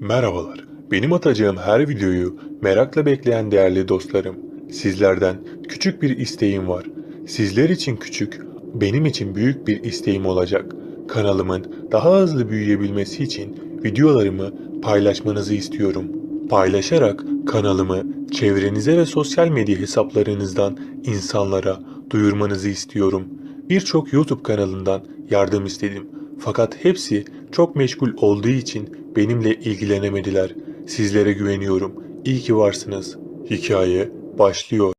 Merhabalar. Benim atacağım her videoyu merakla bekleyen değerli dostlarım. Sizlerden küçük bir isteğim var. Sizler için küçük, benim için büyük bir isteğim olacak. Kanalımın daha hızlı büyüyebilmesi için videolarımı paylaşmanızı istiyorum. Paylaşarak kanalımı çevrenize ve sosyal medya hesaplarınızdan insanlara duyurmanızı istiyorum. Birçok YouTube kanalından yardım istedim. Fakat hepsi çok meşgul olduğu için benimle ilgilenemediler. Sizlere güveniyorum. İyi ki varsınız. Hikaye başlıyor.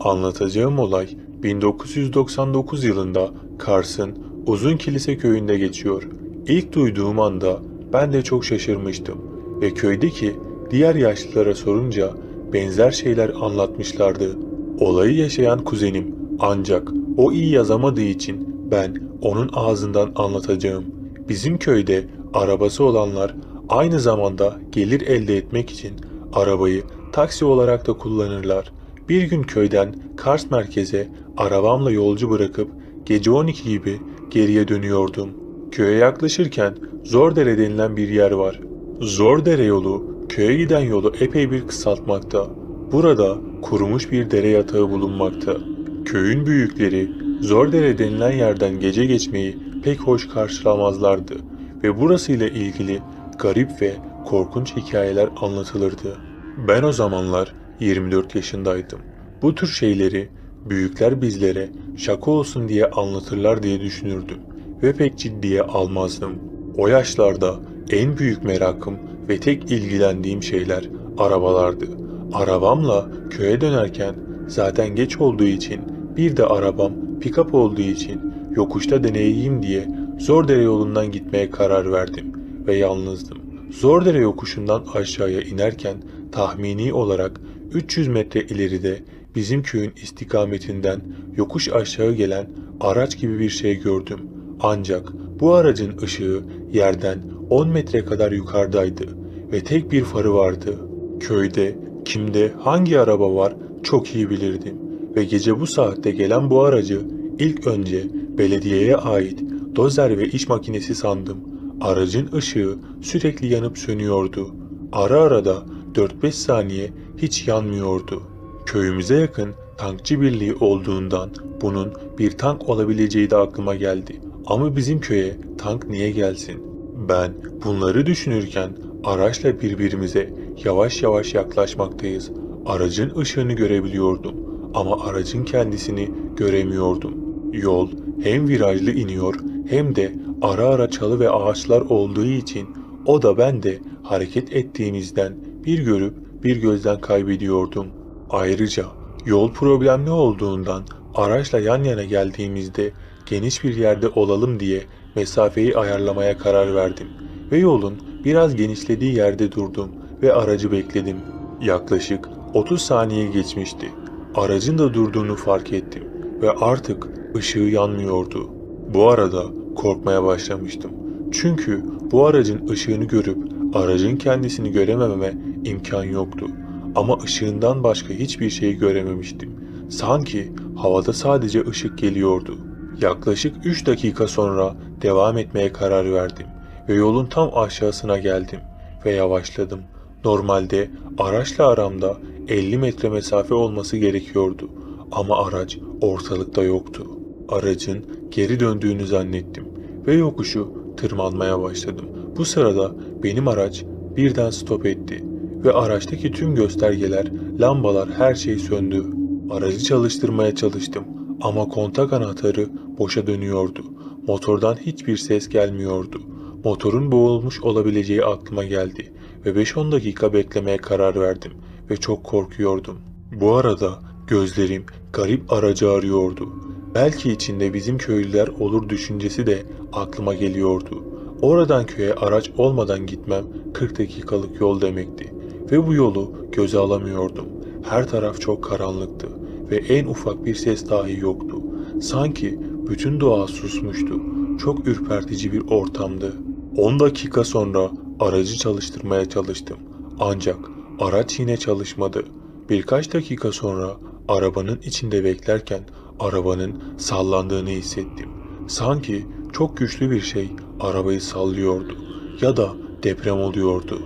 Anlatacağım olay 1999 yılında Kars'ın Uzun Kilise köyünde geçiyor. İlk duyduğum anda ben de çok şaşırmıştım ve köydeki diğer yaşlılara sorunca benzer şeyler anlatmışlardı. Olayı yaşayan kuzenim ancak o iyi yazamadığı için ben onun ağzından anlatacağım. Bizim köyde arabası olanlar aynı zamanda gelir elde etmek için arabayı taksi olarak da kullanırlar. Bir gün köyden Kars merkeze arabamla yolcu bırakıp gece 12 gibi geriye dönüyordum. Köye yaklaşırken Zordere denilen bir yer var. Zordere yolu köye giden yolu epey bir kısaltmakta. Burada kurumuş bir dere yatağı bulunmakta. Köyün büyükleri Zordere denilen yerden gece geçmeyi pek hoş karşılamazlardı ve burasıyla ilgili garip ve korkunç hikayeler anlatılırdı. Ben o zamanlar 24 yaşındaydım. Bu tür şeyleri büyükler bizlere şaka olsun diye anlatırlar diye düşünürdüm ve pek ciddiye almazdım. O yaşlarda en büyük merakım ve tek ilgilendiğim şeyler arabalardı. Arabamla köye dönerken zaten geç olduğu için bir de arabam pick-up olduğu için yokuşta deneyeyim diye Zordere yolundan gitmeye karar verdim ve yalnızdım. Zordere yokuşundan aşağıya inerken tahmini olarak 300 metre ileride bizim köyün istikametinden yokuş aşağı gelen araç gibi bir şey gördüm. Ancak bu aracın ışığı yerden 10 metre kadar yukarıdaydı ve tek bir farı vardı. Köyde kimde hangi araba var çok iyi bilirdim ve gece bu saatte gelen bu aracı ilk önce belediyeye ait dozer ve iş makinesi sandım. Aracın ışığı sürekli yanıp sönüyordu. Ara ara da 4-5 saniye hiç yanmıyordu. Köyümüze yakın tankçı birliği olduğundan bunun bir tank olabileceği de aklıma geldi. Ama bizim köye tank niye gelsin? Ben bunları düşünürken araçla birbirimize yavaş yavaş yaklaşmaktayız. Aracın ışığını görebiliyordum ama aracın kendisini göremiyordum. Yol hem virajlı iniyor hem de ara ara çalı ve ağaçlar olduğu için o da ben de hareket ettiğimizden bir görüp bir gözden kaybediyordum. Ayrıca yol problemli olduğundan araçla yan yana geldiğimizde geniş bir yerde olalım diye mesafeyi ayarlamaya karar verdim ve yolun biraz genişlediği yerde durdum ve aracı bekledim. Yaklaşık 30 saniye geçmişti. Aracın da durduğunu fark ettim ve artık ışığı yanmıyordu. Bu arada korkmaya başlamıştım. Çünkü bu aracın ışığını görüp aracın kendisini göremememe imkan yoktu. Ama ışığından başka hiçbir şey görememiştim. Sanki havada sadece ışık geliyordu. Yaklaşık 3 dakika sonra devam etmeye karar verdim ve yolun tam aşağısına geldim ve yavaşladım. Normalde araçla aramda 50 metre mesafe olması gerekiyordu ama araç ortalıkta yoktu. Aracın geri döndüğünü zannettim ve yokuşu tırmanmaya başladım. Bu sırada benim araç birden stop etti ve araçtaki tüm göstergeler, lambalar her şey söndü. Aracı çalıştırmaya çalıştım ama kontak anahtarı boşa dönüyordu. Motordan hiçbir ses gelmiyordu. Motorun boğulmuş olabileceği aklıma geldi ve 5-10 dakika beklemeye karar verdim ve çok korkuyordum. Bu arada gözlerim garip aracı arıyordu. Belki içinde bizim köylüler olur düşüncesi de aklıma geliyordu. oradan köye araç olmadan gitmem 40 dakikalık yol demekti. Ve bu yolu göze alamıyordum. Her taraf çok karanlıktı ve en ufak bir ses dahi yoktu. Sanki bütün doğa susmuştu. Çok ürpertici bir ortamdı. 10 dakika sonra aracı çalıştırmaya çalıştım. Ancak araç yine çalışmadı. Birkaç dakika sonra arabanın içinde beklerken arabanın sallandığını hissettim. Sanki çok güçlü bir şey arabayı sallıyordu ya da deprem oluyordu.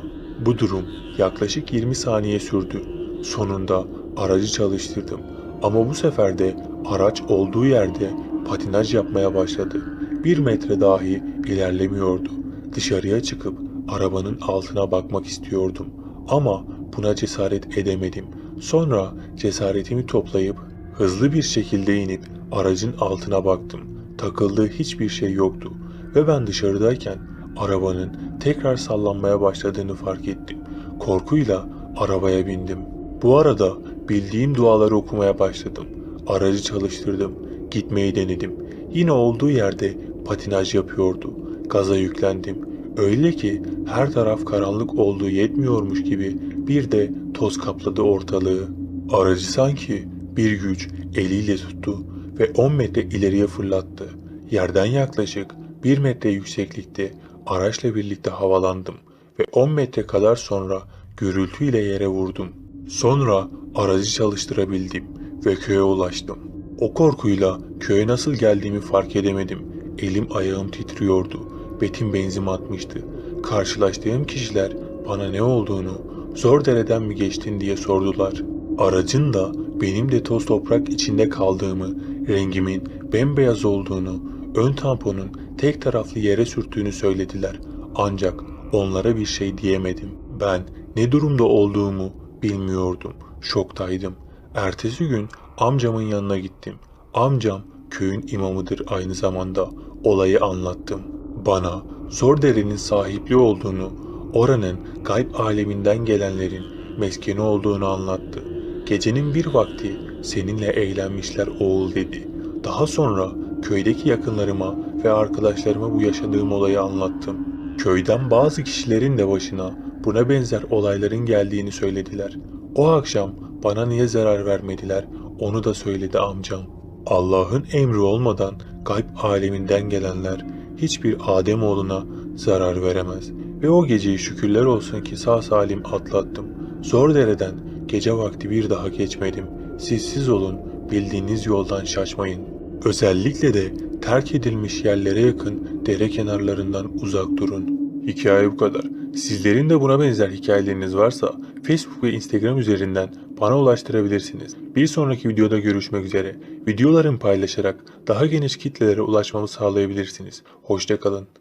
Bu durum yaklaşık 20 saniye sürdü. Sonunda aracı çalıştırdım. Ama bu sefer de araç olduğu yerde patinaj yapmaya başladı. Bir metre dahi ilerlemiyordu. Dışarıya çıkıp arabanın altına bakmak istiyordum. Ama buna cesaret edemedim. Sonra cesaretimi toplayıp hızlı bir şekilde inip aracın altına baktım. Takıldığı hiçbir şey yoktu ve ben dışarıdayken arabanın tekrar sallanmaya başladığını fark ettim. Korkuyla arabaya bindim. Bu arada bildiğim duaları okumaya başladım. Aracı çalıştırdım. Gitmeyi denedim. Yine olduğu yerde patinaj yapıyordu. Gaza yüklendim. Öyle ki her taraf karanlık olduğu yetmiyormuş gibi bir de toz kapladı ortalığı. Aracı sanki bir güç eliyle tuttu ve 10 metre ileriye fırlattı. Yerden yaklaşık 1 metre yükseklikte araçla birlikte havalandım ve 10 metre kadar sonra gürültüyle yere vurdum. Sonra aracı çalıştırabildim ve köye ulaştım. O korkuyla köye nasıl geldiğimi fark edemedim. Elim ayağım titriyordu. Betim benzin atmıştı. Karşılaştığım kişiler bana ne olduğunu, zor dereden mi geçtin diye sordular. Aracın da benim de toz toprak içinde kaldığımı, rengimin bembeyaz olduğunu, ön tamponun tek taraflı yere sürttüğünü söylediler. Ancak onlara bir şey diyemedim. Ben ne durumda olduğumu bilmiyordum. Şoktaydım. Ertesi gün amcamın yanına gittim. Amcam köyün imamıdır aynı zamanda. Olayı anlattım. Bana Zordere'nin sahipliği olduğunu, oranın gayb aleminden gelenlerin meskeni olduğunu anlattı. Gecenin bir vakti seninle eğlenmişler oğul dedi. Daha sonra köydeki yakınlarıma ve arkadaşlarıma bu yaşadığım olayı anlattım. Köyden bazı kişilerin de başına buna benzer olayların geldiğini söylediler. O akşam bana niye zarar vermediler onu da söyledi amcam. Allah'ın emri olmadan gayb aleminden gelenler hiçbir Adem oğluna zarar veremez. Ve o geceyi şükürler olsun ki sağ salim atlattım. Zor dereden gece vakti bir daha geçmedim. Siz siz olun, bildiğiniz yoldan şaşmayın. Özellikle de terk edilmiş yerlere yakın dere kenarlarından uzak durun. Hikaye bu kadar. Sizlerin de buna benzer hikayeleriniz varsa Facebook ve Instagram üzerinden bana ulaştırabilirsiniz. Bir sonraki videoda görüşmek üzere. Videolarımı paylaşarak daha geniş kitlelere ulaşmamı sağlayabilirsiniz. Hoşçakalın.